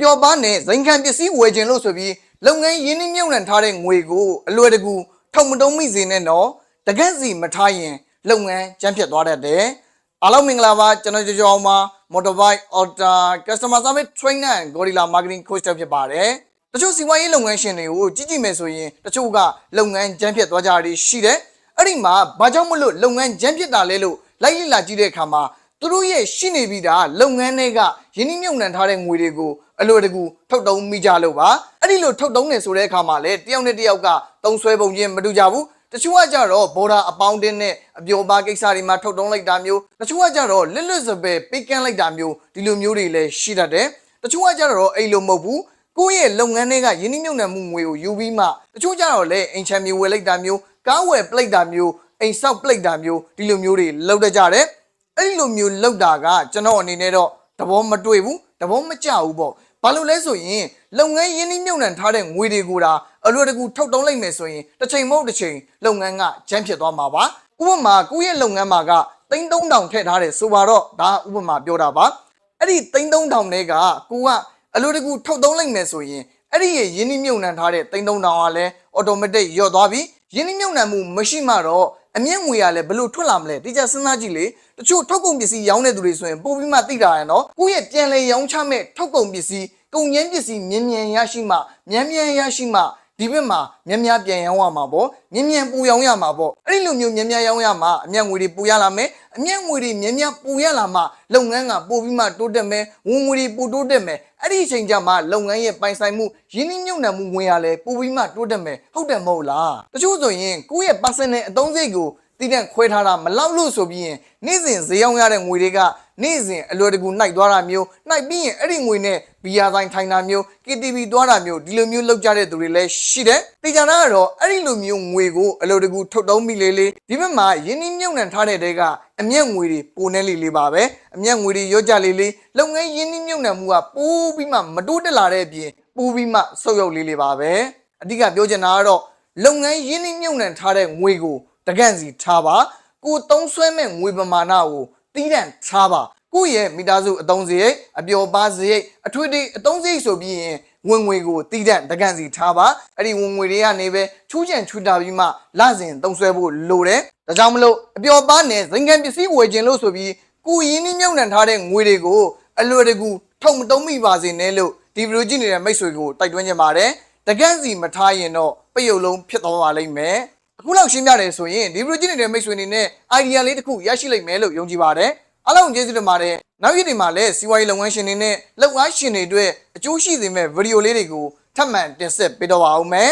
ပျော်ပါနဲ့ဇိမ်ခံပစ္စည်းဝယ်ခြင်းလို့ဆိုပြီးလုပ်ငန်းရင်းနှီးမြှုပ်နှံထားတဲ့ငွေကိုအလွယ်တကူထုံမတုံးမိစေနဲ့တော့တကက်စီမထားရင်လုပ်ငန်းကျန်းဖြစ်သွားတတ်တယ်အားလုံးမင်္ဂလာပါကျွန်တော်ကြောကြောအောင်ပါ Motorbike Auto Customer Service Trainer and Gorilla Marketing Coach တက်ဖြစ်ပါတယ်တချို့စီးပွားရေးလုပ်ငန်းရှင်တွေကိုကြည့်ကြည့်မယ်ဆိုရင်တချို့ကလုပ်ငန်းကျန်းဖြစ်သွားကြတာရှိတယ်အဲ့ဒီမှာဘာကြောင့်မလို့လုပ်ငန်းကျန်းဖြစ်တာလဲလို့လိုက်လိလာကြည့်တဲ့အခါမှာသူတို့ရဲ့ရှိနေပြီးသားလုပ်ငန်းတွေကယင်းနှိမ့်မြုံနှံထားတဲ့ငွေတွေကို အလွယ်တကူထုတ်တုံးမိကြလို့ပါအဲ့ဒီလိုထုတ်တုံးနေဆိုတဲ့အခါမှာလေတယောက်နဲ့တယောက်ကတုံးဆွဲပုံချင်းမတူကြဘူးတချို့ကကြတော့ဘော်ဒါအပေါင်းတင်းနဲ့အပျော်ပါကိစ္စတွေမှာထုတ်တုံးလိုက်တာမျိုးတချို့ကကြတော့လစ်လွတ်စပယ်ပိတ်ကန်းလိုက်တာမျိုးဒီလိုမျိုးတွေလည်းရှိတတ်တယ်တချို့ကကြတော့အဲ့လိုမဟုတ်ဘူးကိုယ့်ရဲ့လုပ်ငန်းတွေကယင်းနှိမ့်မြုံနှံမှုငွေကိုယူပြီးမှတချို့ကြတော့လေအိမ်ချမ်းမြေဝယ်လိုက်တာမျိုးကားဝယ်ပလိုက်တာမျိုးအိမ်ဆောက်ပလိုက်တာမျိုးဒီလိုမျိုးတွေလုပ်တတ်ကြတယ်အဲ့ဒီလိုမျိုးလောက်တာကကျွန်တော်အနေနဲ့တော့သဘောမတွေ့ဘူးသဘောမကျဘူးပေါ့ ဘာလို့လဲဆိုရင်လုပ်ငန်းရင်းနှီးမြှုပ်နှံထားတဲ့ငွေတွေကိုဒါအလွယ်တကူထုတ်တုံးလိုက်မယ်ဆိုရင်တစ်ချိန်မဟုတ်တစ်ချိန်လုပ်ငန်းကကျန်းဖြစ်သွားမှာပါဥပမာကိုယ့်ရဲ့လုပ်ငန်းမှာက3000ထည့်ထားတယ်ဆိုပါတော့ဒါဥပမာပြောတာပါအဲ့ဒီ3000နဲ့ကကိုကအလွယ်တကူထုတ်တုံးလိုက်မယ်ဆိုရင်အဲ့ဒီရဲ့ရင်းနှီးမြှုပ်နှံထားတဲ့3000ကလည်း automatic ရော့သွားပြီရင်းနှီးမြှုပ်နှံမှုမရှိမှတော့ အမျက်ငွေရလဲဘယ်လိုထွက်လာမလဲတိကျစဉ်းစားကြည့်လေတချို့ထုတ်ကုန်ပစ္စည်းရောင်းတဲ့သူတွေဆိုရင်ပို့ပြီးမှသိတာရယ်နော်ကိုယ့်ရဲ့ပြန်လဲရောင်းချမဲ့ထုတ်ကုန်ပစ္စည်းကုန်ကျန်းပစ္စည်းမြန်မြန်ရရှိမှမြန်မြန်ရရှိမှ ဒီဘက်မှာမြန်မြန်ပြန်ရောင်းရမှာပေါ့မြန်မြန်ပူရောင်းရမှာပေါ့အဲ့ဒီလိုမျိုးမြန်မြန်ရောင်းရမှာအမျက်ငွေတွေပူရလာမယ်အမျက်ငွေတွေမြန်မြန်ပူရလာမှလုပ်ငန်းကပို့ပြီးမှတိုးတက်မယ်ဝင်ငွေတွေပိုတိုးတက်မယ်အဲ့ဒီအချိန်ကျမှလုပ်ငန်းရဲ့ပိုင်ဆိုင်မှုရင်းနှီးမြှုပ်နှံမှုဝင်ရလဲပို့ပြီးမှတိုးတက်မယ်ဟုတ်တယ်မဟုတ်လားတချို့ဆိုရင်ကိုယ့်ရဲ့ personal အသုံးစရိတ်ကို တည်တံ့ခွဲထားတာမလောက်လို့ဆိုပြီးရင်နေ့စဉ်ဈေးရောက်ရတဲ့ငွေတွေကနေ့စဉ်အလွယ်တကူနှိုက်သွားတာမျိုးနှိုက်ပြီးရင်အဲ့ဒီငွေနဲ့ဘီယာဆိုင်ထိုင်တာမျိုး KTV သွားတာမျိုးဒီလိုမျိုးလောက်ကြတဲ့သူတွေလည်းရှိတယ်။တေချာနာကတော့အဲ့ဒီလိုမျိုးငွေကိုအလွယ်တကူထုတ်တုံးမိလေလေဒီဘက်မှာယင်းနှမြုံနှံထားတဲ့တဲကအမျက်ငွေတွေပိုနေလေလေပါပဲအမျက်ငွေတွေရောကြလေလေလုပ်ငန်းယင်းနှမြုံနှံမှုကပိုးပြီးမှမတိုးတက်လာတဲ့အပြင်ပိုးပြီးမှဆုတ်ယုတ်လေးလေးပါပဲအဓိကပြောချင်တာကတော့လုပ်ငန်းယင်းနှမြုံနှံထားတဲ့ငွေကို တကန့်စီထားပါကိုသုံးဆွဲမဲ့ငွေပမာဏကိုတီးတန့်ထားပါကိုယ့်ရဲ့မိသားစုအသုံးစရိတ်အပျော်ပါစရိတ်အထွေထွေအသုံးစရိတ်ဆိုပြီးရင်ဝင်ငွေကိုတီးတန့်တကန့်စီထားပါအဲ့ဒီဝင်ငွေတွေကနေပဲချူးချံချူတာပြီးမှလစဉ်သုံးဆွဲဖို့လိုတယ်ဒါကြောင့်မလို့အပျော်ပါနဲ့ဇင်ကန်ပစ္စည်းဝယ်ခြင်းလို့ဆိုပြီးကိုရင်းနှီးမြှုပ်နှံထားတဲ့ငွေတွေကိုအလွယ်တကူထုံမတုံးမိပါစေနဲ့လို့ဒီဗီဒီယိုကြည့်နေတဲ့မိတ်ဆွေကိုတိုက်တွန်းချင်ပါတယ်တကန့်စီမထားရင်တော့ပယုတ်လုံးဖြစ်သွားပါလိမ့်မယ် အခုလောက်ရှင်းပြတယ်ဆိုရင်ဒီဗီဒီယိုကြည့်နေတဲ့မိတ်ဆွေအနေနဲ့ idea လေးတစ်ခုရရှိလိမ့်မယ်လို့ယုံကြည်ပါတယ်အားလုံးကျေးဇူးတင်ပါတယ်နောက်ရက်ဒီမှာလည်းစီးပွားရေးလုပ်ငန်းရှင်တွေနဲ့လုပ်ငန်းရှင်တွေအတွက်အကျိုးရှိစေမယ့်ဗီဒီယိုလေးတွေကိုထပ်မံတင်ဆက်ပေးတော့ပါဦးမယ်